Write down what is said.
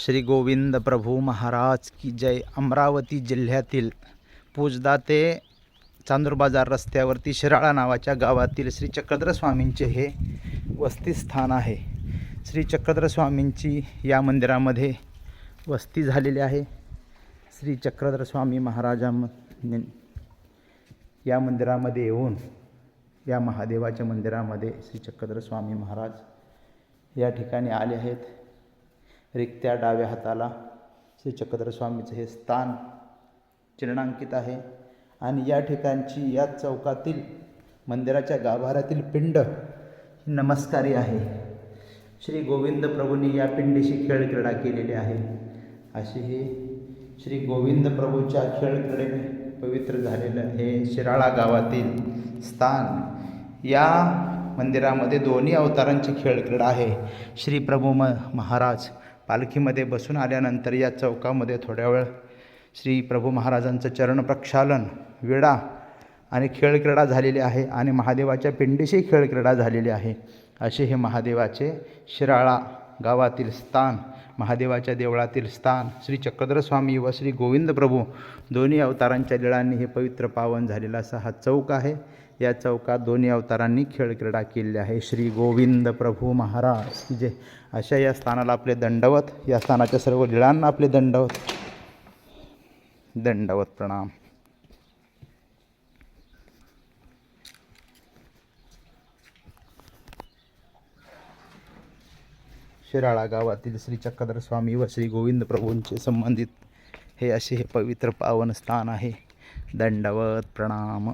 श्री गोविंद प्रभू महाराज की जय. अमरावती जिल्ह्यातील पूजदा ते चांदूर बाजार रस्त्यावरती शिराळा नावाच्या गावातील श्री चक्रधर स्वामींचे हे वस्तीस्थान आहे. श्री चक्रधर स्वामींची या मंदिरामध्ये वस्ती झालेली आहे. श्री चक्रधर स्वामी महाराजा या मंदिरामध्ये येऊन या महादेवाच्या मंदिरामध्ये श्री चक्रधर स्वामी महाराज या ठिकाणी आले आहेत. रिक्त्या डाव्या हाताला श्री चक्रधर स्वामीचं हे स्थान चिन्हांकित आहे. आणि या ठिकाणची या चौकातील मंदिराच्या गाभाऱ्यातील पिंड ही नमस्कारी आहे. श्री गोविंद प्रभूंनी या पिंडीशी खेळक्रीडा केलेली आहे. अशी ही श्री गोविंद प्रभूच्या खेळक्रीडेने पवित्र झालेलं हे शिराळा गावातील स्थान. या मंदिरामध्ये दोन्ही अवतारांची खेळक्रीडा आहे. श्री प्रभू म महाराज पालखीमध्ये बसून आल्यानंतर या चौकामध्ये थोड्या वेळ श्री प्रभू महाराजांचं चरण प्रक्षालन विडा आणि खेळक्रीडा झालेली आहे आणि महादेवाच्या पिंडीशी खेळक्रीडा झालेली आहे. असे हे महादेवाचे शिराळा गावातील स्थान महादेवाच्या देवळातील स्थान श्री चक्रधरस्वामी व श्री गोविंद प्रभू दोन्ही अवतारांच्या लीळांनी हे पवित्र पावन झालेला असा हा चौक आहे. या चौकात दोन्ही अवतारांनी खेळक्रीडा केलेली आहे. श्री गोविंद प्रभू महाराज जे अशा या स्थानाला आपले दंडवत या स्थानाच्या सर्व लीळांना आपले दंडवत. दंडवत प्रणाम. शिराळा गावातील श्री चक्रधर स्वामी व श्री गोविंद प्रभूंचे संबंधित हे असे हे पवित्र पावन स्थान आहे. दंडवत प्रणाम.